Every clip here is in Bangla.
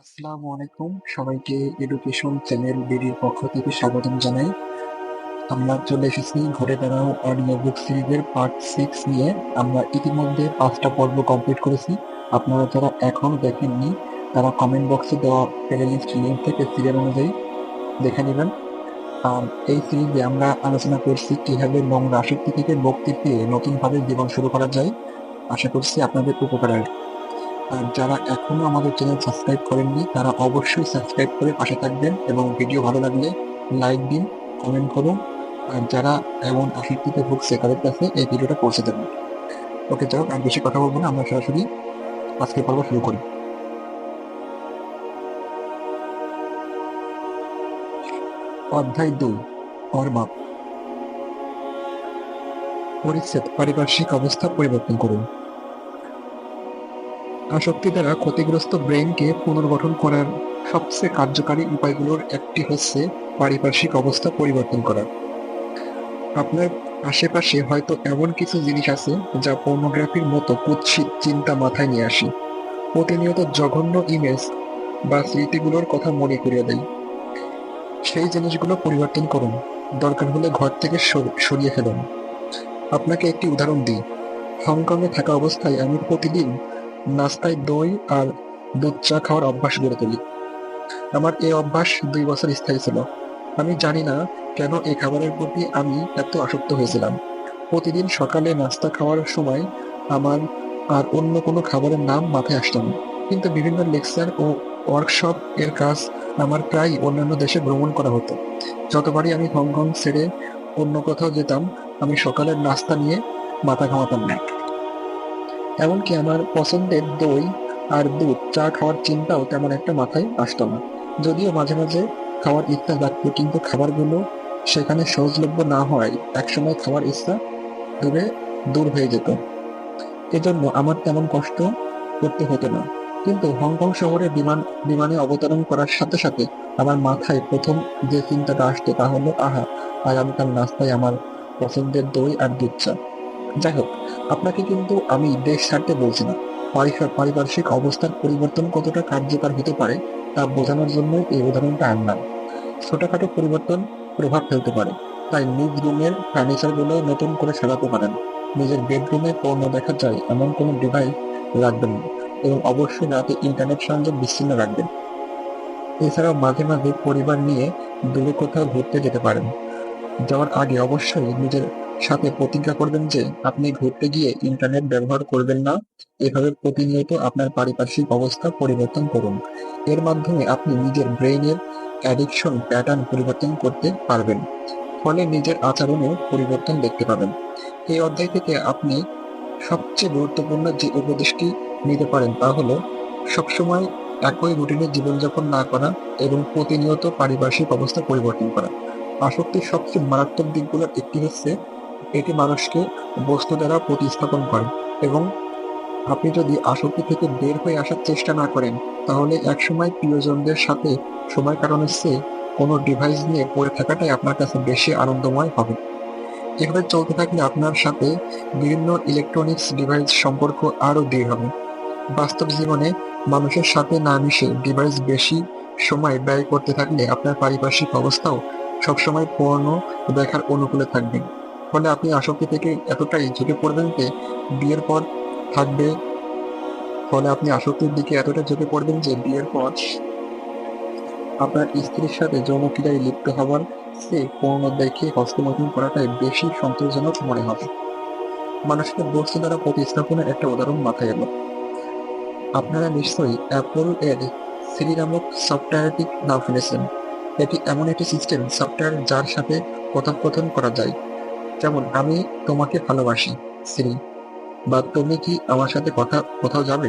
আসসালামু আলাইকুম। সবাইকে এডুকেশন চ্যানেল বিডির পক্ষ থেকে স্বাগতম জানাই। আমরা চলে এসেছি ঘুরে বেড়াও অডিও বুক সিরিজের পার্ট সিক্স নিয়ে। আমরা ইতিমধ্যে পাঁচটা পর্ব কমপ্লিট করেছি। আপনারা যারা এখনও দেখেননি, তারা কমেন্ট বক্সে দেওয়া প্লেলিস্ট লিঙ্ক থেকে সিরিয়াল অনুযায়ী দেখে নেবেন। আর এই সিরিজে আমরা আলোচনা করছি কীভাবে নোংরা আসক্তি থেকে মুক্তি পেয়ে নতুনভাবে জীবন শুরু করা যায়। আশা করছি আপনাদের উপকার আসবে। আর যারা এখনও আমাদের চ্যানেল সাবস্ক্রাইব করেননি, তারা অবশ্যই সাবস্ক্রাইব করে পাশে থাকবেন এবং ভিডিও ভালো লাগলে লাইক দিন কমেন্ট করুন। আর যারা এমন আসক্তিতে ভুগছে তাদের কাছে এই ভিডিওটা পৌঁছে দেবেন। ওকে, যাই হোক, আর বেশি কথা বলব না, আমরা সরাসরি আজকে পর্ব শুরু করি। অধ্যায় দুই অর্মাপ পরিচ্ছেদ, পারিপার্শ্বিক অবস্থা পরিবর্তন করুন। আসক্তি দ্বারা ক্ষতিগ্রস্ত ব্রেনকে পুনর্গঠন করার সবচেয়ে কার্যকারী উপায়গুলোর একটি হচ্ছে পারিপার্শ্বিক অবস্থা পরিবর্তন করা। আপনার আশেপাশে হয়তো এমন কিছু জিনিস আছে যা পর্নোগ্রাফির মতো কুৎসিত চিন্তা মাথায় নিয়ে আসে। প্রতিনিয়ত জঘন্য ইমেজ বা স্মৃতিগুলোর কথা মনে করিয়ে দেয়। সেই জিনিসগুলো পরিবর্তন করুন। দরকার হলে ঘর থেকে সর- সরিয়ে ফেলুন। আপনাকে একটি উদাহরণ দিই। হংকংয়ে থাকা অবস্থায় আমি প্রতিদিন নাস্তায় দই আর দুধ চা খাওয়ার অভ্যাস গড়ে তুলি। আমার এই অভ্যাস দুই বছর স্থায়ী ছিল। আমি জানি না কেন এই খাবারের প্রতি আমি এত আসক্ত হয়েছিলাম। প্রতিদিন সকালে নাস্তা খাওয়ার সময় আমার আর অন্য কোনো খাবারের নাম মাথায় আসতাম কিন্তু বিভিন্ন লেকচার ও ওয়ার্কশপ এর কাজ আমার প্রায় অন্যান্য দেশে ভ্রমণ করা হতো। যতবারই আমি হংকং ছেড়ে অন্য কোথাও যেতাম, আমি সকালের নাস্তা নিয়ে মাথা ঘামাতাম না। এমনকি আমার পছন্দের দই আর দুধ, চা খাওয়ার চিন্তাও তেমন একটা মাথায় আসতো না। যদিও মাঝে মাঝে খাওয়ার ইচ্ছা জাগতো, কিন্তু খাবারগুলো সেখানে সহজলভ্য না হওয়ায় একসময় খাওয়ার ইচ্ছা দূরে দূর হয়ে যেত। এজন্য আমার তেমন কষ্ট করতে হতো না। কিন্তু হংকং শহরে বিমান, বিমানে অবতরণ করার সাথে সাথে আমার মাথায় প্রথম যে চিন্তাটা আসতো তা হলো, আহা, আগামীকাল নাস্তায় আমার পছন্দের দই আর দুধ চা। যাই হোক, আপনাকে কিন্তু আমি দেশ ছাড়তে বলছি না। পারিপার্শ্বিক অবস্থার পরিবর্তন কতটা কার্যকর হতে পারে তা বোঝানোর জন্য এই উদাহরণটা আনলাম। ছোটখাটো পরিবর্তন প্রভাব ফেলতে পারে। তাই নিজ রুমের ফার্নিচারগুলো নতুন করে সাজাতে পারেন। নিজের বেডরুমে পণ্য দেখা যায় এমন কোনো ডিভাইস রাখবেন না এবং অবশ্যই রাতে ইন্টারনেট সংযোগ বিচ্ছিন্ন রাখবেন। এছাড়াও মাঝে মাঝে পরিবার নিয়ে দূরে কোথাও ঘুরতে যেতে পারেন। যাওয়ার আগে অবশ্যই নিজের সাথে প্রতিজ্ঞা করবেন যে আপনি ঘুরতে গিয়ে ইন্টারনেট ব্যবহার করবেন না। এভাবে প্রতিনিয়ত আপনার পারিপার্শ্বিক অবস্থা পরিবর্তন করুন। এর মাধ্যমে আপনি নিজের ব্রেইনের অ্যাডিকশন প্যাটার্ন পরিবর্তন করতে পারবেন। ফলে নিজের আচরণেও পরিবর্তন দেখতে পাবেন। এই অধ্যায় থেকে আপনি সবচেয়ে গুরুত্বপূর্ণ যে উপদেশটি নিতে পারেন তা হলো, সবসময় একই রুটিনে জীবনযাপন না করা এবং প্রতিনিয়ত পারিপার্শ্বিক অবস্থা পরিবর্তন করা। আসক্তির সবচেয়ে মারাত্মক দিকগুলোর একটি হচ্ছে এটি মানুষকে বস্তু দ্বারা প্রতিস্থাপন করে এবং আপনি যদি আসক্তি থেকে বের হয়ে আসার চেষ্টা না করেন, তাহলে একসময় প্রিয়জনদের সাথে সময় কাটানোর চেয়ে কোনো ডিভাইস নিয়ে পড়ে থাকাটাই আপনার কাছে বেশি আনন্দময় হবে। এভাবে চলতে থাকলে আপনার সাথে বিভিন্ন ইলেকট্রনিক্স ডিভাইস সম্পর্ক আরও দৃঢ় হবে। বাস্তব জীবনে মানুষের সাথে না মিশে ডিভাইস বেশি সময় ব্যয় করতে থাকলে আপনার পারিপার্শ্বিক অবস্থাও সবসময় পূর্ণ দেখার অনুকূলে থাকবে। ফলে আপনি আসক্তি থেকে এতটাই ঝুঁকে পড়বেন যে বিয়ের পর থাকবে। ফলে আপনি আসক্তির দিকে এতটা ঝুঁকে পড়বেন যে বিয়ের পর আপনার স্ত্রীর সাথে যৌনক্রিয়ায় লিপ্ত হওয়ার পূর্ণ দেখে হস্তমৈথুন করাটাই বেশি সন্তোষজনক মনে হবে। মানুষকে বস্তু দ্বারা প্রতিস্থাপনের একটা উদাহরণ মাথায় এলো। আপনারা নিশ্চয়ই অ্যাপল এর সিরি নামক সফটওয়্যারটি নাম শুনেছেন এটি এমন একটি সিস্টেম সফটওয়্যার যার সাথে কথোপকথন করা যায়। যেমন আমি তোমাকে ভালোবাসি সিরি বা তুমি কি আমার সাথে কথা, কোথাও যাবে?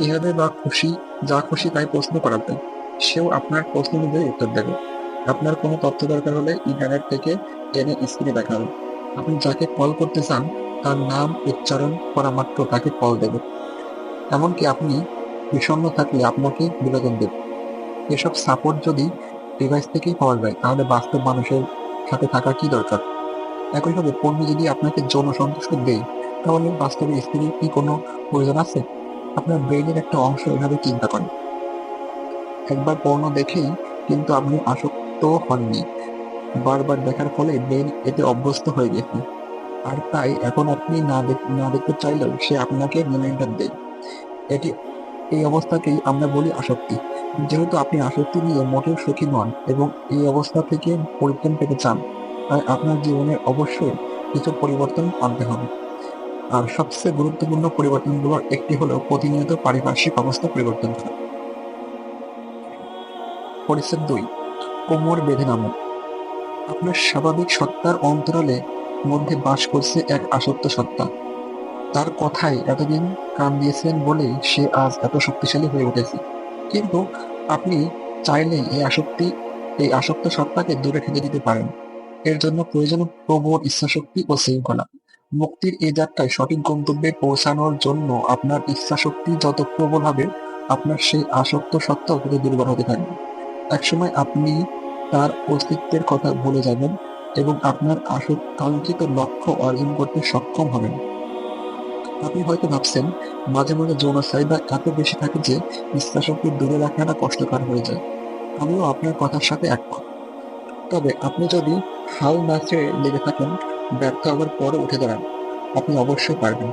এভাবে বা খুশি, যা খুশি তাই প্রশ্ন করা যায় সেও আপনার প্রশ্ন অনুযায়ী উত্তর দেবে। আপনার কোনো তথ্য দরকার হলে ইন্টারনেট থেকে এনে স্ক্রিনে দেখাবে। আপনি যাকে কল করতে চান, তার নাম উচ্চারণ করা মাত্র তাকে কল দেবে। এমনকি আপনি বিষণ্ণ থাকলে আপনাকে বিনোদন দেবে। এসব সাপোর্ট যদি ডিভাইস থেকেই পাওয়া যায়, তাহলে বাস্তব মানুষের সাথে থাকা কি দরকার? একইভাবে পণ্য যদি আপনাকে যৌন সন্তুষ্ট দেয়, তাহলে বাস্তবে স্ত্রীর কি কোনো প্রয়োজন আছে? আপনার ব্রেনের একটা অংশ এভাবে চিন্তা করে। একবার পর্ণ দেখেই কিন্তু আপনি আসক্ত হননি। বারবার দেখার ফলে ব্রেন এতে অভ্যস্ত হয়ে গেছে। আর তাই এখন আপনি না দেখ- না দেখতে চাইলেও সে আপনাকে রিমাইন্ডার দেয়। এটি, এই অবস্থাকেই আমরা বলি আসক্তি। যেহেতু আপনি আসক্তি নিয়ে মোটেও সুখী নন এবং এই অবস্থা থেকে পরিত্রাণ পেতে চান। তাই আপনার জীবনে অবশ্যই কিছু পরিবর্তন আনতে হবে। আর সবচেয়ে গুরুত্বপূর্ণ পরিবর্তনগুলোর একটি হলো প্রতিনিয়ত পারিপার্শ্বিক অবস্থা পরিবর্তন করা। পরিচ্ছেদ দুই, কোমর বেঁধে নামো আপনার স্বাভাবিক সত্তার অন্তরালে মধ্যে বাস করছে এক আসক্ত সত্তা। তার কথায় এতদিন কান দিয়েছিলেন বলেই সে আজ এত শক্তিশালী হয়ে উঠেছে। কিন্তু আপনি চাইলেই এই আসক্তি, এই আসক্ত সত্তাকে দূরে ঠেলে দিতে পারেন। এর জন্য প্রয়োজন প্রবল ইচ্ছাশক্তি ও শৃঙ্খলা। মুক্তির এই যাত্রায় সঠিক গন্তব্যে পৌঁছানোর জন্য আপনার ইচ্ছাশক্তি যত প্রবল হবে, আপনার সেই আসক্ত সত্তাও তত দুর্বল হতে থাকবে। একসময় আপনি তার অস্তিত্বের কথা ভুলে যাবেন এবং আপনার আসক কাঙ্ক্ষিত লক্ষ্য অর্জন করতে সক্ষম হবেন। আপনি হয়তো ভাবছেন, মাঝে মাঝে যৌন চাহিদা এত বেশি থাকে যে ইচ্ছাশক্তি দূরে রাখাটা কষ্টকর হয়ে যায়। আমিও আপনার কথার সাথে একমত। তবে আপনি যদি হাল না ছেড়ে লেগে থাকেন ব্যর্থ হওয়ার পরে উঠে দাঁড়ান আপনি অবশ্যই পারবেন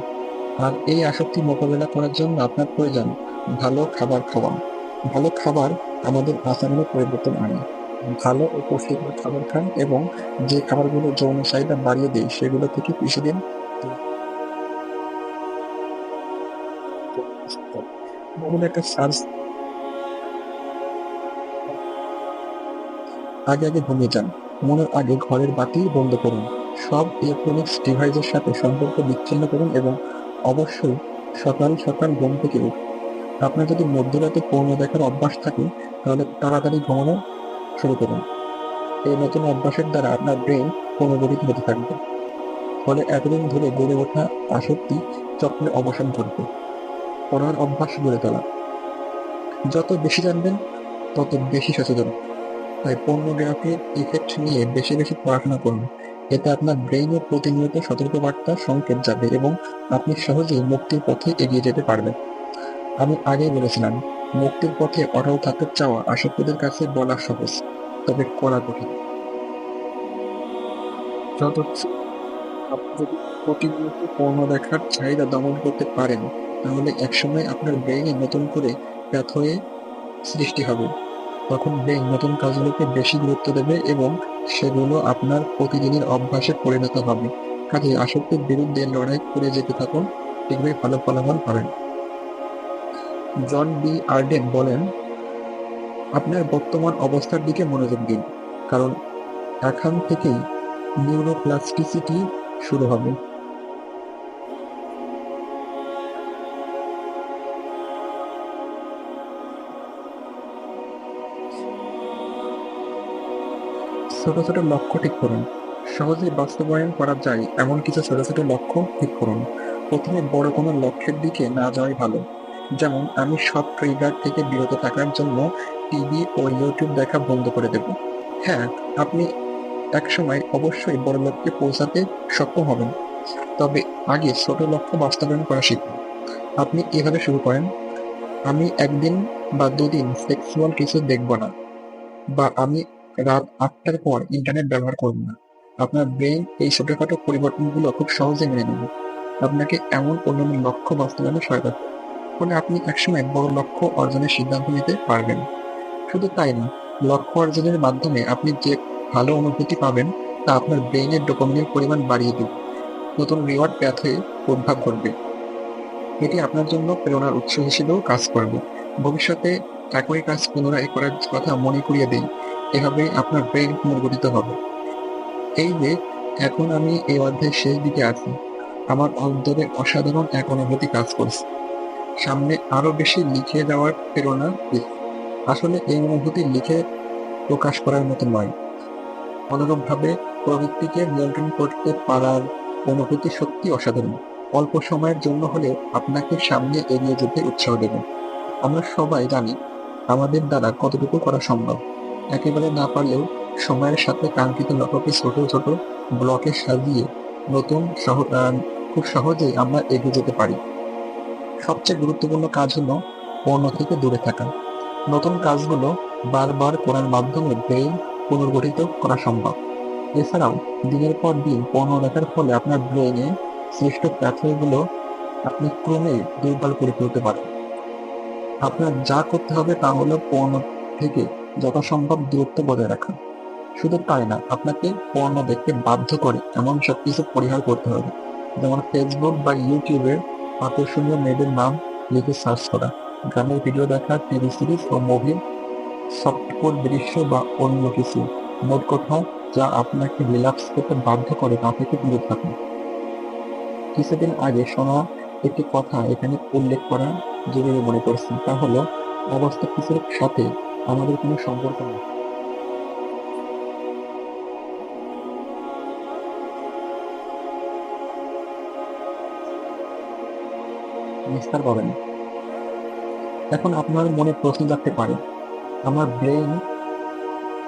আর এই আসক্তি মোকাবেলা করার জন্য আপনার প্রয়োজন ভালো খাবার খাওয়া ভালো খাবার আমাদের আচরণে পরিবর্তন আনে ভালো ও পুষ্টিকর খাবার খান এবং যে খাবারগুলো যৌন চাহিদা বাড়িয়ে দেয় সেগুলো থেকে কিছুদিন গুগলে একটা সার্চ আগে আগে ঘুমিয়ে যান। ঘুমানোর আগে ঘরের বাতি বন্ধ করুন। সব ইলেকট্রনিক্স ডিভাইসের সাথে সম্পর্ক বিচ্ছিন্ন করুন এবং অবশ্যই সকাল সকাল ঘুম থেকে উঠুন। আপনার যদি মধ্যরাতে পণ্য দেখার অভ্যাস থাকে, তাহলে তাড়াতাড়ি ঘুমানো শুরু করুন। এই নতুন অভ্যাসের দ্বারা আপনার ব্রেন পুনর্গঠিত হতে থাকবে। ফলে এতদিন ধরে গড়ে ওঠা আসক্তি চক্রে অবসান ঘটবে। পড়ার অভ্যাস গড়ে তোলা। যত বেশি জানবেন, তত বেশি সচেতন। তাই পর্নোগ্রাফির ইফেক্ট নিয়ে বেশি বেশি পড়াশোনা করুন। এতে আপনার ব্রেইনে প্রতিনিয়ত সতর্কবার্তা সংকেত যাবে এবং আপনি সহজেই মুক্তির পথে এগিয়ে যেতে পারবেন। আমি আগেই বলেছিলাম, মুক্তির পথে অটল থাকতে চাওয়া আসক্তদের কাছে বলা সহজ, তবে করা কঠিন। যদি প্রতিনিয়ত পণ্য দেখার চাহিদা দমন করতে পারেন, তাহলে একসময় আপনার ব্রেইনে নতুন করে হয়ে সৃষ্টি হবে। তখন ব্রেইন নতুন কাজগুলোকে বেশি গুরুত্ব দেবে এবং সেগুলো আপনার প্রতিদিনের অভ্যাসে পরিণত হবে। কাজে আসক্তির বিরুদ্ধে লড়াই করে যেতে থাকুন, শীঘ্রই ভালো ফলাফল পাবেন। জন বি আর্ডেন বলেন, আপনার বর্তমান অবস্থার দিকে মনোযোগ দিন, কারণ এখান থেকেই নিউরোপ্লাস্টিসিটি শুরু হবে। ছোট ছোট লক্ষ্য ঠিক করুন। সহজেই বাস্তবায়ন করা যায় এমন কিছু ছোট ছোট লক্ষ্য ঠিক করুন। প্রথমে বড় কোনো লক্ষ্যের দিকে না যাওয়াই ভালো। যেমন, আমি সব ট্রিগার থেকে বিরত থাকার জন্য টিভি ও ইউটিউব দেখা বন্ধ করে দেব। হ্যাঁ আপনি একসময় অবশ্যই বড় লক্ষ্যে পৌঁছাতে সক্ষম হবেন। তবে আগে ছোট লক্ষ্য বাস্তবায়ন করা শিখুন। আপনি এভাবে শুরু করেন। আমি একদিন বা দুদিন সেক্সুয়াল কিছু দেখব না। বা আমি রাত আটটার পর ইন্টারনেট ব্যবহার করব না। আপনার ব্রেন এই ছোটখাটো পরিবর্তনগুলো খুব সহজে মেনে নেবে। আপনাকে এমন অন্যান্য লক্ষ্য বাস্তবায়নে সহায়তা ফলে আপনি একসময় বড় লক্ষ্য অর্জনের সিদ্ধান্ত নিতে পারবেন। শুধু তাই না, লক্ষ্য অর্জনের মাধ্যমে আপনি যে ভালো অনুভূতি পাবেন তা আপনার ব্রেইনের ডোপামিনের পরিমাণ বাড়িয়ে দেবে। নতুন রিওয়ার্ড প্যাথ উদ্ভাব করবে। এটি আপনার জন্য প্রেরণার উৎস হিসেবেও কাজ করবে। ভবিষ্যতে একই কাজ পুনরায় করার কথা মনে করিয়ে দেই এভাবে আপনার ব্রেন পুনর্গঠিত হবে। এই যে, এখন আমি এই অধ্যায়ের শেষ দিকে আছি। আমার অন্তরে অসাধারণ এক অনুভূতি কাজ করছে। সামনে আরও বেশি লিখে যাওয়ার প্রেরণা আসলে এই অনুভূতি লিখে প্রকাশ করার মতো নয়। অনুরূপভাবে প্রবৃত্তিকে নিয়ন্ত্রণ করতে পারার অনুভূতি সত্যি অসাধারণ। অল্প সময়ের জন্য হলেও আপনাকে সামনে এগিয়ে যেতে উৎসাহ দেবে। আমরা সবাই জানি, আমাদের দ্বারা কতটুকু করা সম্ভব। একেবারে না পারলেও সময়ের সাথে কাঙ্ক্ষিত লক্ষ্যকে ছোট ছোট ব্লকে সাজিয়ে নতুন খুব সহজেই আমরা এগিয়ে যেতে পারি। সবচেয়ে গুরুত্বপূর্ণ কাজ হলো পণ্য থেকে দূরে থাকা। নতুন কাজগুলো বারবার করার মাধ্যমে ব্রেইন পুনর্গঠিত করা সম্ভব। এছাড়াও, দিনের পর দিন পণ্য দেখার ফলে আপনার ব্রেইনে সৃষ্ট প্যাথওয়েগুলো আপনি ক্রমে দুর্বল করে তুলতে পারেন। আপনার যা করতে হবে তা হলো পণ্য থেকে যথাসম্ভব দূরত্ব বজায় রাখা। শুধু তাই না, আপনাকে পণ্য দেখতে বাধ্য করে এমন সবকিছু পরিহার করতে হবে। যেমন ফেসবুক বা ইউটিউবে আকর্ষণীয় মেয়েদের নাম লিখে সার্চ করা, গানের ভিডিও দেখা টিভি সিরিজ ও মুভি সফটকোর দৃশ্য বা অন্য কিছু। মোট কথা, যা আপনাকে রিল্যাক্স করতে বাধ্য করে, তা থেকে দূরে থাকুন। কিছুদিন আগে শোনা একটি কথা এখানে উল্লেখ করা জরুরি মনে করছি। তা হলো, অবস্থা কিছুর সাথে আমাদের কোনো সম্পর্ক নেই। নিস্তার পাবেন। এখন আপনার মনে প্রশ্ন জাগতে পারে, আমার ব্রেইন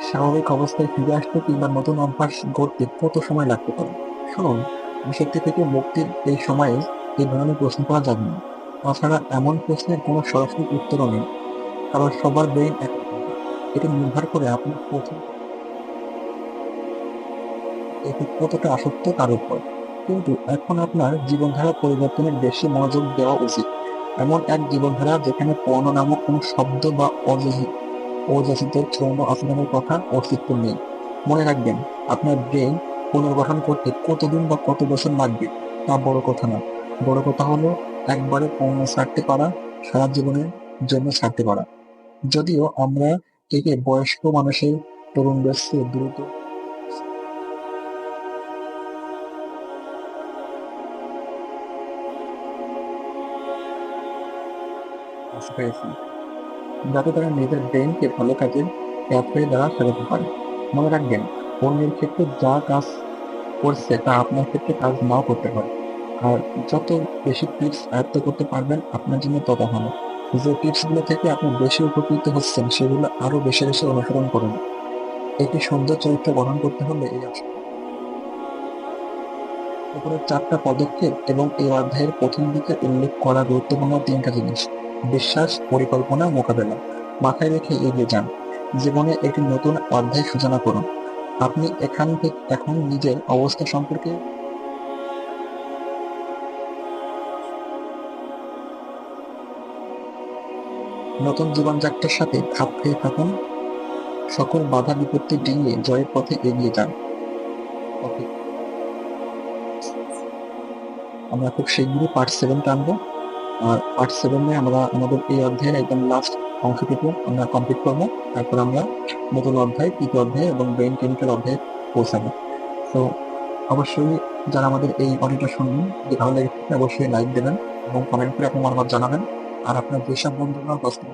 স্বাভাবিক অবস্থায় ফিরে আসতে কিংবা নতুন অভ্যাস গড়তে কত সময় লাগতে পারে? শুনুন আসক্তি থেকে মুক্তির এই সময়ে এই ধরনের প্রশ্ন করা যাবে না। তাছাড়া এমন প্রশ্নের কোনো সরাসরি উত্তরও নেই। কারণ সবার ব্রেইন এক। এটা নির্ভর করে আপনি প্রথম এতে কতটা আসক্ত তার উপর। কিন্তু এখন আপনার জীবনধারা পরিবর্তনের বেশি মনোযোগ দেওয়া উচিত। এমন এক জীবনধারা যেখানে পর্ণ নামক কোনো শব্দ বা অযাচিত যৌন আচরণের কথা অস্তিত্ব নেই। মনে রাখবেন, আপনার ব্রেন পুনর্গঠন করতে কতদিন বা কত বছর লাগবে তা বড় কথা না। বড় কথা হলো, একবারে পণ্য ছাড়তে পারা, সারা জীবনের জন্য ছাড়তে পারা। যদিও আমরা একে বয়স্ক মানুষের তরুণদের চেয়ে দ্রুত। যাতে তারা নিজের ব্রেনকে ভালো কাজে প্যাথওয়ে দ্বারা সাজাতে পারে। মনে রাখবেন, অন্যের ক্ষেত্রে যা কাজ করছে তা আপনার ক্ষেত্রে কাজ নাও করতে পারে। আর যত বেশি টিপস আয়ত্ত করতে পারবেন, আপনার জন্য তত ভালো। যে টিপসগুলো থেকে আপনি বেশি উপকৃত হচ্ছেন, সেগুলো আরও বেশি বেশি অনুসরণ করুন। একটি সুন্দর চরিত্র গঠন করতে হলে এই আসলে উপরের চারটা পদক্ষেপ এবং এই অধ্যায়ের প্রথম দিকে উল্লেখ করা গুরুত্বপূর্ণ তিনটা জিনিস। বিশ্বাস, পরিকল্পনা, মোকাবেলা। মাথায় রেখে এগিয়ে যান। জীবনে একটি নতুন অধ্যায় সূচনা করুন। আপনি এখান থেকে, এখন নিজের অবস্থা সম্পর্কে নতুন জীবনযাত্রার সাথে খাপ খেয়ে থাকুন। সকল বাধা বিপত্তি ডিঙিয়ে জয়ের পথে এগিয়ে যান। আমরা খুব শীঘ্রই পার্ট সেভেন টানবো আর পার্ট সেভেনে আমরা আমাদের এই অধ্যায়ের একদম লাস্ট অংশটুকু আমরা কমপ্লিট করব। তারপর আমরা নতুন অধ্যায়, তৃতীয় অধ্যায় এবং ব্রেন কেমিক্যাল অধ্যায়ে পৌঁছাবো। তো অবশ্যই যারা আমাদের এই অডিওটা শুনবেন, যদি ভালো লেগে থাকে অবশ্যই লাইক দেবেন এবং কমেন্ট করে আপনার মতামত জানাবেন। আর আপনার যেসব বন্ধুরা পছন্দ